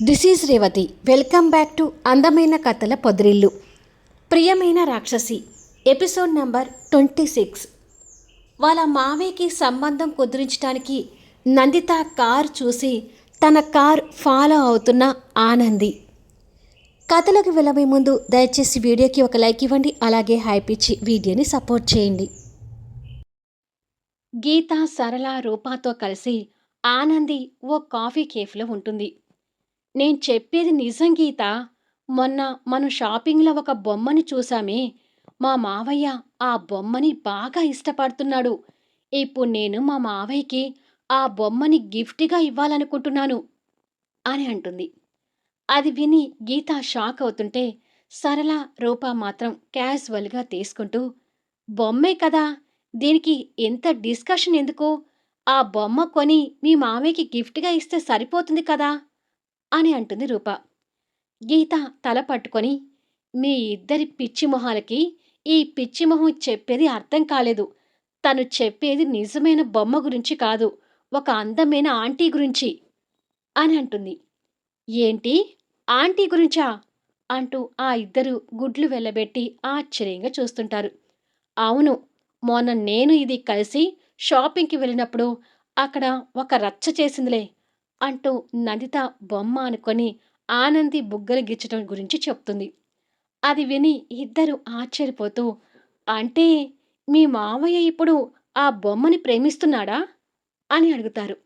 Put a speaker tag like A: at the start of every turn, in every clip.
A: This is Revathi welcome back to అందమైన కథల పొదిరిల్లు ప్రియమైన రాక్షసి ఎపిసోడ్ నంబర్ ట్వంటీ సిక్స్ వాళ్ళ మావయ్యకి సంబంధం కుదిరించడానికి నందిత కార్ చూసి తన కార్ ఫాలో అవుతున్న ఆనంది. కథలకు వెళ్ళబోయే ముందు దయచేసి వీడియోకి ఒక లైక్ ఇవ్వండి అలాగే హైప్ ఇచ్చి వీడియోని సపోర్ట్ చేయండి. గీత సరళ రూపాతో కలిసి ఆనంది ఓ కాఫీ కేఫ్లో ఉంటుంది. నేను చెప్పేది నిజం గీత. మొన్న మనం షాపింగ్లో ఒక బొమ్మని చూసామే. మా మావయ్య ఆ బొమ్మని బాగా ఇష్టపడుతున్నాడు. ఇప్పుడు నేను మా మావయ్యకి ఆ బొమ్మని గిఫ్ట్గా ఇవ్వాలనుకుంటున్నాను అని అంటుంది. అది విని గీత షాక్ అవుతుంటే సరళ రూప మాత్రం క్యాజువల్గా తీసుకుంటూ బొమ్మే కదా! దీనికి ఎంత డిస్కషన్ ఎందుకు? ఆ బొమ్మ కొని మీ మామయ్యకి గిఫ్ట్గా ఇస్తే సరిపోతుంది కదా! అని అంటుంది రూప. గీత తల పట్టుకొని మీ ఇద్దరి పిచ్చి మొహాలకి ఈ పిచ్చి మొహం చెప్పేది అర్థం కాలేదు. తను చెప్పేది నిజమైన బొమ్మ గురించి కాదు ఒక అందమైన ఆంటీ గురించి అని అంటుంది. ఏంటి? ఆంటీ గురించా? అంటూ ఆ ఇద్దరు గుడ్లు వెళ్ళబెట్టి ఆశ్చర్యంగా చూస్తుంటారు. అవును మొన్న నేను ఇది కలిసి షాపింగ్కి వెళ్ళినప్పుడు అక్కడ ఒక రచ్చ చేసిందిలే. అంటూ నందిత బొమ్మ అనుకొని ఆనంది బుగ్గలు గిచ్చటం గురించి చెప్తుంది. అది విని ఇద్దరు ఆశ్చర్యపోతూ అంటే మీ మావయ్య ఇప్పుడు ఆ బొమ్మని ప్రేమిస్తున్నాడా? అని అడుగుతారు.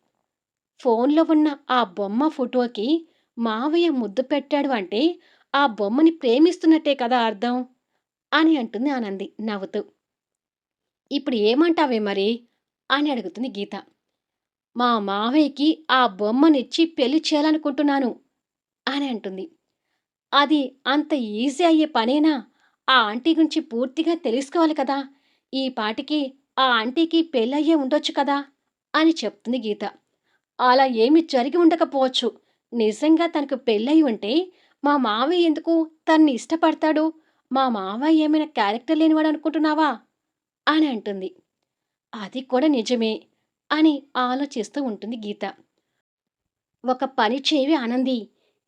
A: ఫోన్లో ఉన్న ఆ బొమ్మ ఫోటోకి మావయ్య ముద్దు పెట్టాడు అంటే ఆ బొమ్మని ప్రేమిస్తున్నట్టే కదా అర్థం అని అంటుంది ఆనంది నవ్వుతూ. ఇప్పుడు ఏమంటావే మరి? అని అడుగుతుంది గీత. మా మావయ్యకి ఆ బొమ్మనిచ్చి పెళ్ళి చేయాలనుకుంటున్నాను అని అంటుంది. అది అంత ఈజీ అయ్యే పనేనా? ఆ ఆంటీ గురించి పూర్తిగా తెలుసుకోవాలి కదా. ఈ పాటికి ఆ ఆంటీకి పెళ్ళయ్యే ఉండొచ్చు కదా అని చెప్తుంది గీత. అలా ఏమి జరిగి ఉండకపోవచ్చు. నిజంగా తనకు పెళ్ళయి ఉంటే మా మావయ్య ఎందుకు తన్ని ఇష్టపడతాడు? మా మావయ్య ఏమైనా క్యారెక్టర్ లేనివాడు అనుకుంటున్నావా? అని అంటుంది. అది కూడా నిజమే. అని ఆలోచిస్తూ ఉంటుంది గీత. ఒక పని చేవి ఆనంది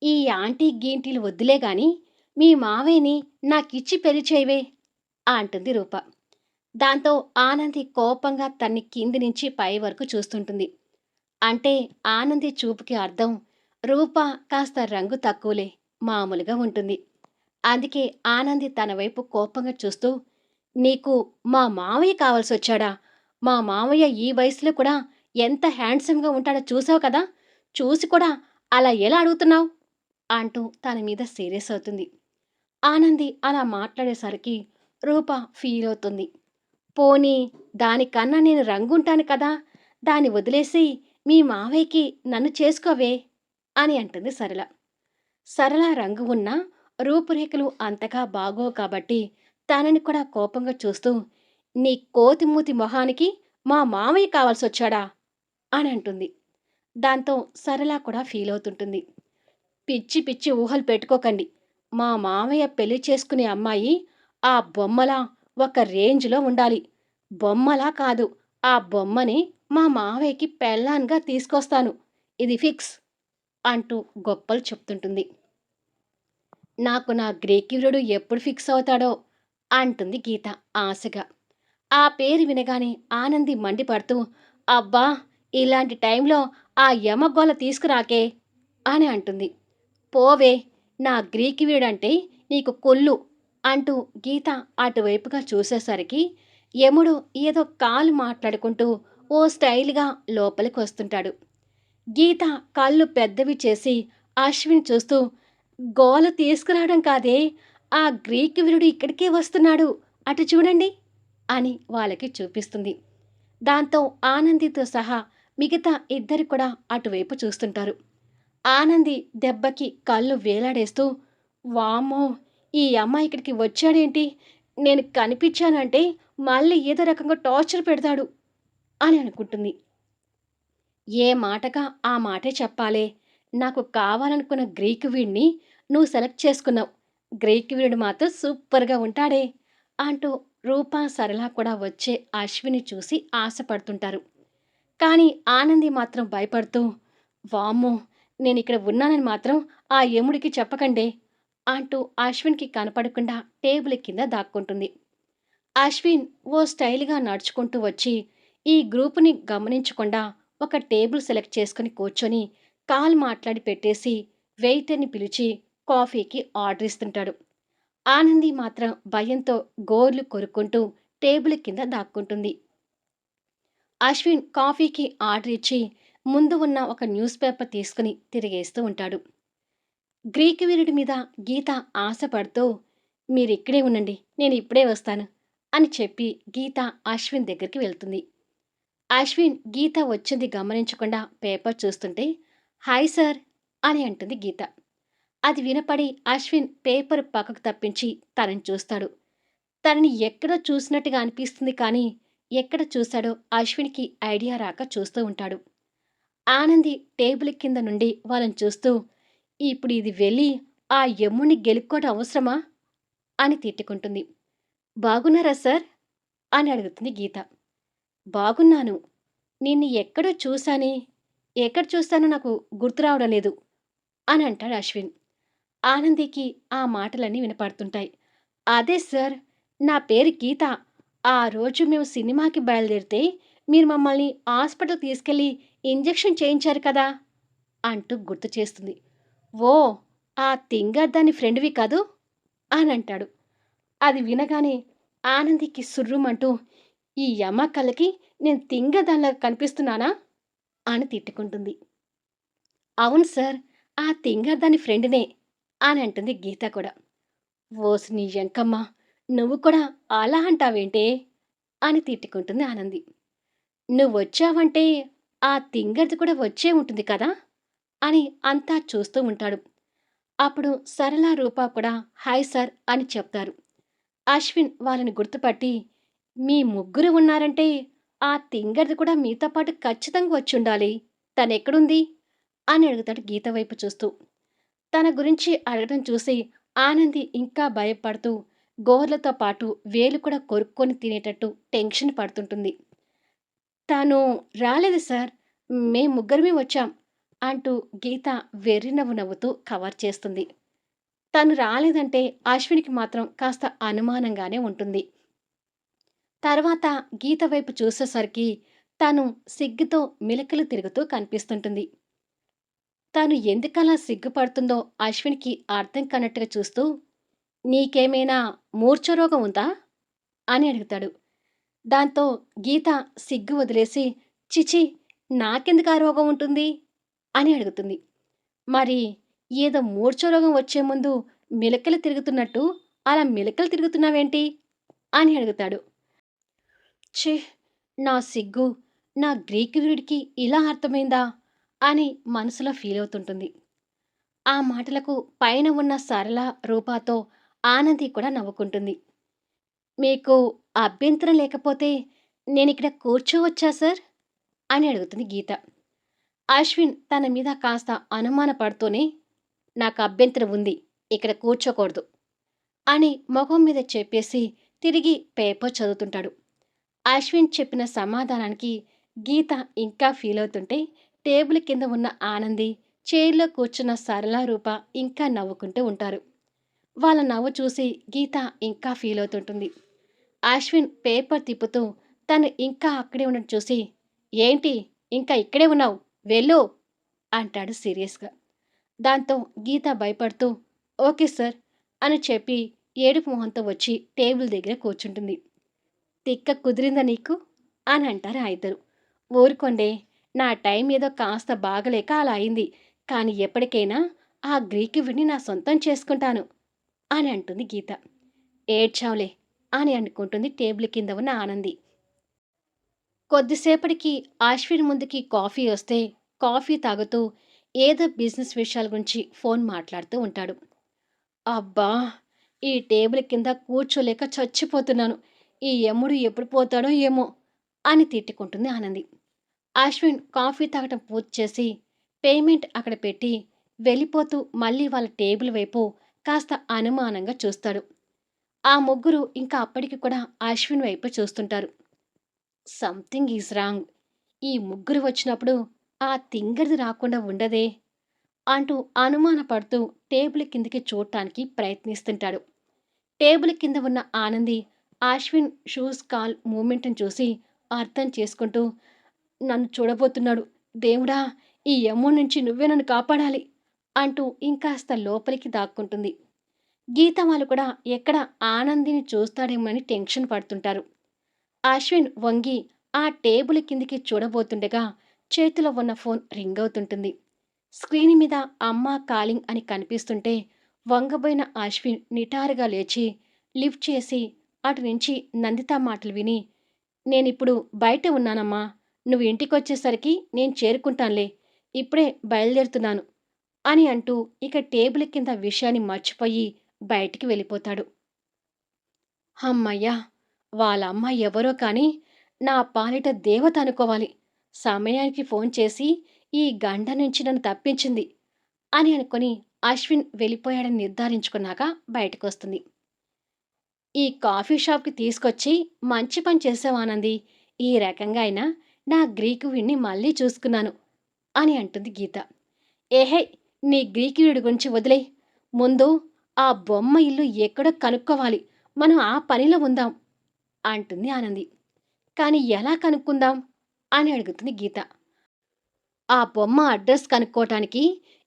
A: ఈ ఆంటీ గీంటీలు వద్దులే గాని మీ మావయ్యని నాకిచ్చి పెళ్ళి చేయవే అంటుంది రూప. దాంతో ఆనంది కోపంగా తన్ని కింది నుంచి పై వరకు చూస్తుంటుంది. అంటే ఆనంది చూపుకి అర్థం రూప కాస్త రంగు తక్కువలే మామూలుగా ఉంటుంది. అందుకే ఆనంది తన వైపు కోపంగా చూస్తూ నీకు మా మావయ్య కావాల్సి వచ్చాడా మా మావయ్య ఈ వయసులో కూడా ఎంత హ్యాండ్సమ్గా ఉంటాడో చూసావు కదా? చూసి కూడా అలా ఎలా అడుగుతున్నావు? అంటూ తన మీద సీరియస్ అవుతుంది. ఆనంది అలా మాట్లాడేసరికి రూప ఫీల్ అవుతుంది. పోనీ దానికన్నా నేను రంగుంటాను కదా? దాన్ని వదిలేసి మీ మావయ్యకి నన్ను చేసుకోవే అని అంటుంది సరళ. సరళ రంగు ఉన్న రూపురేఖలు అంతగా బాగోవు కాబట్టి తనని కూడా కోపంగా చూస్తూ నీ కోతిమూతి మొహానికి మా మామయ్య కావాల్సి వచ్చాడా అని అంటుంది దాంతో సరళ కూడా ఫీల్ అవుతుంటుంది పిచ్చి పిచ్చి ఊహలు పెట్టుకోకండి. మా మామయ్య పెళ్ళి చేసుకునే అమ్మాయి ఆ బొమ్మలా ఒక రేంజ్లో ఉండాలి. బొమ్మలా కాదు ఆ బొమ్మని మా మావయ్యకి పెళ్ళాన్గా తీసుకొస్తాను. ఇది ఫిక్స్ అంటూ గొప్పలు చెప్తుంటుంది. నాకు నా గ్రేకివ్రుడు ఎప్పుడు ఫిక్స్ అవుతాడో అంటుంది గీత ఆశగా. ఆ పేరు వినగానే ఆనంది మండిపడుతూ అబ్బా ఇలాంటి టైంలో ఆ యమగోల తీసుకురాకే అని అంటుంది. పోవే నా గ్రీకి వీడంటే నీకు కొల్లు అంటూ గీత అటువైపుగా చూసేసరికి యముడు ఏదో కాలు మాట్లాడుకుంటూ ఓ స్టైల్గా లోపలికి వస్తుంటాడు. గీత కళ్ళు పెద్దవి చేసి అశ్విన్ చూస్తూ గోల తీసుకురావడం కాదే ఆ గ్రీక్ వీరుడు ఇక్కడికే వస్తున్నాడు. అటు చూడండి. అని వాళ్ళకి చూపిస్తుంది. దాంతో ఆనందితో సహా మిగతా ఇద్దరు కూడా అటువైపు చూస్తుంటారు. ఆనంది దెబ్బకి కళ్ళు వేలాడేస్తూ వామ్మో ఈ అమ్మాయి ఇక్కడికి వచ్చాడేంటి? నేను కనిపించానంటే మళ్ళీ ఏదో రకంగా టార్చర్ పెడతాడు అని అనుకుంటుంది. ఏ మాటగా ఆ మాటే చెప్పాలే. నాకు కావాలనుకున్న గ్రీకు వీడిని నువ్వు సెలెక్ట్ చేసుకున్నావు. గ్రీక్ వీరుడు మాత్రం సూపర్గా ఉంటాడే అంటూ రూపా సరళ కూడా వచ్చే అశ్విని చూసి ఆశపడుతుంటారు. కానీ ఆనంది మాత్రం భయపడుతూ వామ్మో నేను ఇక్కడ ఉన్నానని మాత్రం ఆ యముడికి చెప్పకండే అంటూ అశ్విన్కి కనపడకుండా టేబుల్ కింద దాక్కుంటుంది. అశ్విన్ ఓ స్టైల్గా నడుచుకుంటూ వచ్చి ఈ గ్రూపుని గమనించకుండా ఒక టేబుల్ సెలెక్ట్ చేసుకుని కూర్చొని కాల్ మాట్లాడి పెట్టేసి వెయిటర్ని పిలిచి కాఫీకి ఆర్డర్ ఇస్తుంటాడు. ఆనంది మాత్రం భయంతో గోర్లు కొరుక్కుంటూ టేబుల్ కింద దాక్కుంటుంది. అశ్విన్ కాఫీకి ఆర్డర్ ఇచ్చి ముందు ఉన్న ఒక న్యూస్ పేపర్ తీసుకుని తిరిగేస్తూ ఉంటాడు. గ్రీక్ వీరుడి మీద గీత ఆశపడుతూ మీరిక్కడే ఉండండి నేను ఇప్పుడే వస్తాను అని చెప్పి గీత అశ్విన్ దగ్గరికి వెళ్తుంది. అశ్విన్ గీత వచ్చింది గమనించకుండా పేపర్ చూస్తుంటే హాయ్ సార్ అని అంటుంది గీత. అది వినపడి అశ్విన్ పేపర్ పక్కకు తప్పించి తనని చూస్తాడు. తనని ఎక్కడో చూసినట్టుగా అనిపిస్తుంది కానీ ఎక్కడ చూశాడో అశ్విన్కి ఐడియా రాక చూస్తూ ఉంటాడు. ఆనంది టేబుల్ కింద నుండి వాళ్ళని చూస్తూ ఇప్పుడు ఇది వెళ్ళి ఆ యమ్ముని గెలుక్కోవడం అవసరమా? అని తిట్టుకుంటుంది. బాగున్నారా సార్? అని అడుగుతుంది గీత. బాగున్నాను. నిన్ను ఎక్కడో చూశానే. ఎక్కడ చూస్తానో నాకు గుర్తు రావడం లేదు అని అంటాడు అశ్విన్. ఆనందికి ఆ మాటలన్నీ వినపడుతుంటాయి. అదే సార్ నా పేరు గీత. ఆ రోజు మేము సినిమాకి బయలుదేరితే మీరు మమ్మల్ని హాస్పిటల్ తీసుకెళ్ళి ఇంజెక్షన్ చేయించారు కదా అంటూ గుర్తు చేస్తుంది. ఓ ఆ తింగర్ దాని ఫ్రెండ్వి కాదు అని అంటాడు. అది వినగానే ఆనందికి సుర్రుమంటూ ఈ యమ్మ కళ్ళకి నేను తింగ దానిలా కనిపిస్తున్నానా అని తిట్టుకుంటుంది. అవును సార్ ఆ తింగర్ దాని ఫ్రెండ్నే అని అంటుంది గీత కూడా. ఓసి నీ ఎంకమ్మ నువ్వు కూడా అలా అంటావేంటే? అని తిట్టుకుంటుంది ఆనంది. నువ్వు వచ్చావంటే ఆ తింగర్ది కూడా వచ్చే ఉంటుంది కదా? అని అంతా చూస్తూ ఉంటాడు. అప్పుడు సరళ రూప కూడా హాయ్ సార్ అని చెప్తారు. అశ్విన్ వాళ్ళని గుర్తుపట్టి మీ ముగ్గురు ఉన్నారంటే ఆ తింగర్ది కూడా మీతో పాటు ఖచ్చితంగా వచ్చి ఉండాలి తనెక్కడుంది? అని అడుగుతాడు గీత వైపు చూస్తూ. తన గురించి అడగడం చూసి ఆనంది ఇంకా భయపడుతూ గోర్లతో పాటు వేలు కూడా కొరుక్కొని తినేటట్టు టెన్షన్ పడుతుంటుంది. తను రాలేదు సార్. మేం ముగ్గురమే వచ్చాం అంటూ గీత వెర్రి నవ్వు నవ్వుతూ కవర్ చేస్తుంది. తను రాలేదంటే అశ్వినికి మాత్రం కాస్త అనుమానంగానే ఉంటుంది. తర్వాత గీత వైపు చూసేసరికి తను సిగ్గుతో మిలకలు తిరుగుతూ కనిపిస్తుంటుంది. తను ఎందుకలా సిగ్గుపడుతుందో అశ్విన్కి అర్థం కానట్టుగా చూస్తూ నీకేమైనా మూర్ఛరోగం ఉందా? అని అడుగుతాడు. దాంతో గీత సిగ్గు వదిలేసి చిచి నాకెందుకు ఆ రోగం ఉంటుంది? అని అడుగుతుంది. మరి ఏదో మూర్ఛరోగం వచ్చే ముందు మిలకలు తిరుగుతున్నట్టు అలా మిలకలు తిరుగుతున్నావేంటి? అని అడుగుతాడు. ఛీ నా సిగ్గు నా గ్రీక్ వీరుడికి ఇలా అర్థమైందా? అని మనసులో ఫీల్ అవుతుంటుంది. ఆ మాటలకు పైన ఉన్న సరళ రూపాతో ఆనంది కూడా నవ్వుకుంటుంది. మీకు అభ్యంతరం లేకపోతే నేను ఇక్కడ కూర్చోవచ్చా సార్? అని అడుగుతుంది గీత. అశ్విన్ తన మీద కాస్త అనుమానపడుతూనే నాకు అభ్యంతరం ఉంది ఇక్కడ కూర్చోకూడదు అని మొహం మీద చెప్పేసి తిరిగి పేపర్ చదువుతుంటాడు. అశ్విన్ చెప్పిన సమాధానానికి గీత ఇంకా ఫీల్ అవుతుంటే టేబుల్ కింద ఉన్న ఆనంది చైర్లో కూర్చున్న సరళ రూప ఇంకా నవ్వుకుంటూ ఉంటారు. వాళ్ళ నవ్వు చూసి గీత ఇంకా ఫీల్ అవుతుంటుంది. అశ్విన్ పేపర్ తిప్పుతూ తను ఇంకా అక్కడే ఉండడం చూసి ఏంటి? ఇంకా ఇక్కడే ఉన్నావు? వెళ్ళు! అంటాడు సీరియస్గా. దాంతో గీత భయపడుతూ ఓకే సార్ అని చెప్పి ఏడుపు మొహంతో వచ్చి టేబుల్ దగ్గర కూర్చుంటుంది. తిక్క కుదిరిందా నీకు? అని అంటారు ఆ ఇద్దరు. ఊరుకోండే. నా టైం ఏదో కాస్త బాగలేక అలా అయింది. కానీ ఎప్పటికైనా ఆ గ్రీకు విని నా సొంతం చేసుకుంటాను అని అంటుంది గీత. ఏడ్చావులే అని అనుకుంటుంది టేబుల్ కింద ఉన్న ఆనంది. కొద్దిసేపటికి అశ్విన్ ముందుకి కాఫీ వస్తే కాఫీ తాగుతూ ఏదో బిజినెస్ విషయాల గురించి ఫోన్ మాట్లాడుతూ ఉంటాడు. అబ్బా! ఈ టేబుల్ కింద కూర్చోలేక చచ్చిపోతున్నాను. ఈ యమ్ముడు ఎప్పుడు పోతాడో ఏమో అని తిట్టుకుంటుంది ఆనంది. అశ్విన్ కాఫీ తాగటం పూర్తి చేసి పేమెంట్ అక్కడ పెట్టి వెళ్ళిపోతూ మళ్ళీ వాళ్ళ టేబుల్ వైపు కాస్త అనుమానంగా చూస్తాడు. ఆ ముగ్గురు ఇంకా అప్పటికి కూడా అశ్విన్ వైపు చూస్తుంటారు. సంథింగ్ ఈజ్ రాంగ్ ఈ ముగ్గురు వచ్చినప్పుడు ఆ తింగరిది రాకుండా ఉండదే అంటూ అనుమానపడుతూ టేబుల్ కిందకి చూడటానికి ప్రయత్నిస్తుంటాడు. టేబుల్ కింద ఉన్న ఆనంది అశ్విన్ షూస్ కాల్ మూమెంట్ని చూసి అర్థం చేసుకుంటూ నన్ను చూడబోతున్నాడు. దేవుడా ఈ యమ్ము నుంచి నువ్వే నన్ను కాపాడాలి అంటూ ఇంకాస్త లోపలికి దాక్కుంటుంది. గీత వాళ్ళు కూడా ఎక్కడ ఆనందిని చూస్తాడేమోనని టెన్షన్ పడుతుంటారు. అశ్విన్ వంగి ఆ టేబుల్ కిందికి చూడబోతుండగా చేతిలో ఉన్న ఫోన్ రింగ్ అవుతుంటుంది. స్క్రీన్ మీద అమ్మ కాలింగ్ అని కనిపిస్తుంటే వంగబోయిన అశ్విన్ నిటారుగా లేచి లిఫ్ట్ చేసి అటు నుంచి నందిత మాటలు విని నేనిప్పుడు బయట ఉన్నానమ్మా. నువ్వు ఇంటికొచ్చేసరికి నేను చేరుకుంటానులే ఇప్పుడే బయలుదేరుతున్నాను అని అంటూ ఇక టేబుల్ కింద విషయాన్ని మర్చిపోయి బయటికి వెళ్ళిపోతాడు. అమ్మయ్యా వాళ్ళ అమ్మ ఎవరో కానీ నా పాలిట దేవత అనుకోవాలి. సమయానికి ఫోన్ చేసి ఈ గండ నుంచి నన్ను తప్పించింది అని అనుకుని అశ్విన్ వెళ్ళిపోయాడని నిర్ధారించుకున్నాక బయటకు వస్తుంది ఈ కాఫీ షాప్కి తీసుకొచ్చి మంచి పని చేసావానంది ఈ రకంగా అయినా నా గ్రీకువిడిని మళ్ళీ చూసుకున్నాను అని అంటుంది గీత. ఏహే నీ గ్రీకు వీడి గురించి వదిలే ముందు ఆ బొమ్మ ఇల్లు ఎక్కడో కనుక్కోవాలి. మనం ఆ పనిలో ఉందాం అంటుంది ఆనంది. కానీ ఎలా కనుక్కుందాం అని అడుగుతుంది గీత. ఆ బొమ్మ అడ్రస్ కనుక్కోవటానికి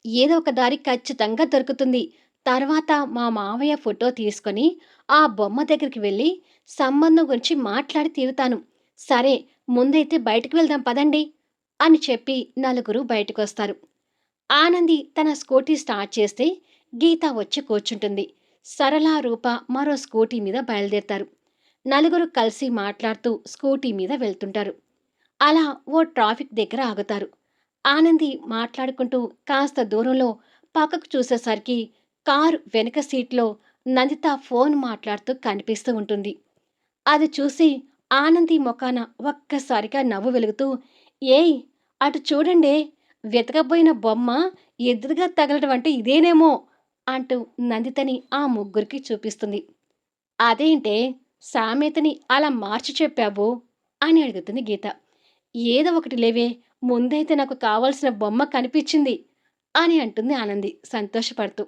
A: ఏదో ఒక దారి ఖచ్చితంగా దొరుకుతుంది. తర్వాత మా మావయ్య ఫోటో తీసుకొని ఆ బొమ్మ దగ్గరికి వెళ్ళి సంబంధం గురించి మాట్లాడి తీరుతాను. సరే ముందైతే బయటకు వెళ్దాం పదండి అని చెప్పి నలుగురు బయటకు వస్తారు ఆనంది తన స్కూటీ స్టార్ట్ చేస్తే గీత వచ్చి కూర్చుంటుంది. సరళ రూప మరో స్కూటీ మీద బయలుదేరతారు. నలుగురు కలిసి మాట్లాడుతూ స్కూటీ మీద వెళ్తుంటారు. అలా ఓ ట్రాఫిక్ దగ్గర ఆగుతారు. ఆనంది మాట్లాడుకుంటూ కాస్త దూరంలో పక్కకు చూసేసరికి కారు వెనక సీట్లో నందిత ఫోన్ మాట్లాడుతూ కనిపిస్తూ ఉంటుంది. అది చూసి ఆనంది మొఖాన ఒక్కసారిగా నవ్వు వెలుగుతూ ఏయ్ అటు చూడండే వెతకబోయిన బొమ్మ ఎదురుగా తగలడం అంటే ఇదేనేమో అంటూ నందితని ఆ ముగ్గురికి చూపిస్తుంది. అదేంటే సామెతని అలా మార్చి చెప్పావు? అని అడుగుతుంది గీత. ఏదో ఒకటి లేవే ముందైతే నాకు కావాల్సిన బొమ్మ కనిపించింది అని అంటుంది ఆనంది సంతోషపడుతూ.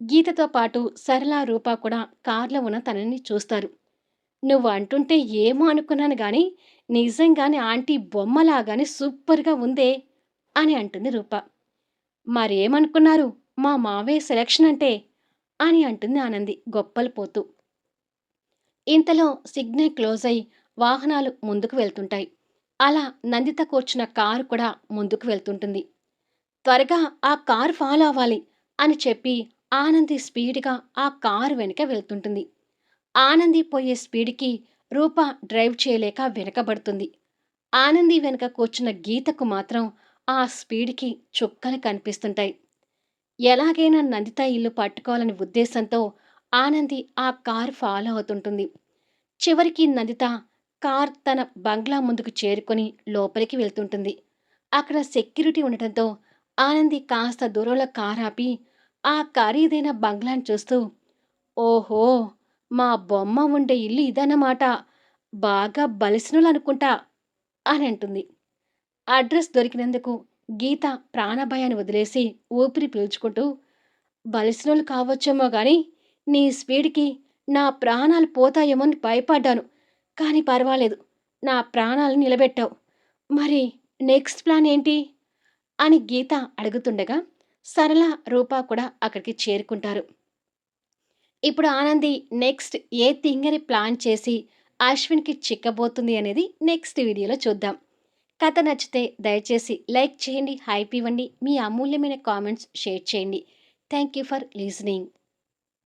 A: గీతతో పాటు సరళ రూప కూడా కార్లో ఉన్న తనని చూస్తారు. నువ్వు అంటుంటే ఏమో అనుకున్నాను కానీ నిజంగానే ఆంటీ బొమ్మలాగానే సూపర్గా ఉందే అని అంటుంది రూప. మరేమనుకున్నారు? మా మావయ్య సెలక్షన్ అంటే? అని అంటుంది ఆనంది గొప్పలు పోతూ ఇంతలో సిగ్నల్ క్లోజ్ అయి వాహనాలు ముందుకు వెళ్తుంటాయి. అలా నందిత కూర్చున్న కారు కూడా ముందుకు వెళ్తుంటుంది. త్వరగా ఆ కారు ఫాలో అవ్వాలి అని చెప్పి ఆనంది స్పీడ్గా ఆ కారు వెనుక వెళ్తుంటుంది. ఆనంది పోయే స్పీడ్కి రూప డ్రైవ్ చేయలేక వెనకబడుతుంది. ఆనంది వెనుక కూర్చున్న గీతకు మాత్రం ఆ స్పీడ్కి చుక్కలు కనిపిస్తుంటాయి. ఎలాగైనా నందిత ఇల్లు పట్టుకోవాలని ఉద్దేశంతో ఆనంది ఆ కార్ ఫాలో అవుతుంటుంది. చివరికి నందిత కార్ తన బంగ్లా ముందుకు చేరుకొని లోపలికి వెళ్తుంటుంది. అక్కడ సెక్యూరిటీ ఉండటంతో ఆనంది కాస్త దూరంలో కార్ ఆపి ఆ ఖరీదైన బంగ్లాను చూస్తూ ఓహో! మా బొమ్మ ఉండే ఇల్లు ఇదన్నమాట. బాగా బలిసినలు అనుకుంటా అని అంటుంది. అడ్రస్ దొరికినందుకు గీత ప్రాణభయాన్ని వదిలేసి ఊపిరి పీల్చుకుంటూ బలిసినోళ్ళు కావచ్చేమో కానీ నీ స్పీడ్కి నా ప్రాణాలు పోతాయేమో అని భయపడ్డాను. కానీ పర్వాలేదు నా ప్రాణాలు నిలబెట్టావు. మరి నెక్స్ట్ ప్లాన్ ఏంటి? అని గీత అడుగుతుండగా సరళ రూపా కూడా అక్కడికి చేరుకుంటారు. ఇప్పుడు ఆనంది నెక్స్ట్ ఏ థింగని ప్లాన్ చేసి అశ్విన్కి చిక్కబోతుంది అనేది నెక్స్ట్ వీడియోలో చూద్దాం. కథ నచ్చితే దయచేసి లైక్ చేయండి హైప్ ఇవ్వండి మీ అమూల్యమైన కామెంట్స్ షేర్ చేయండి. Thank you for listening.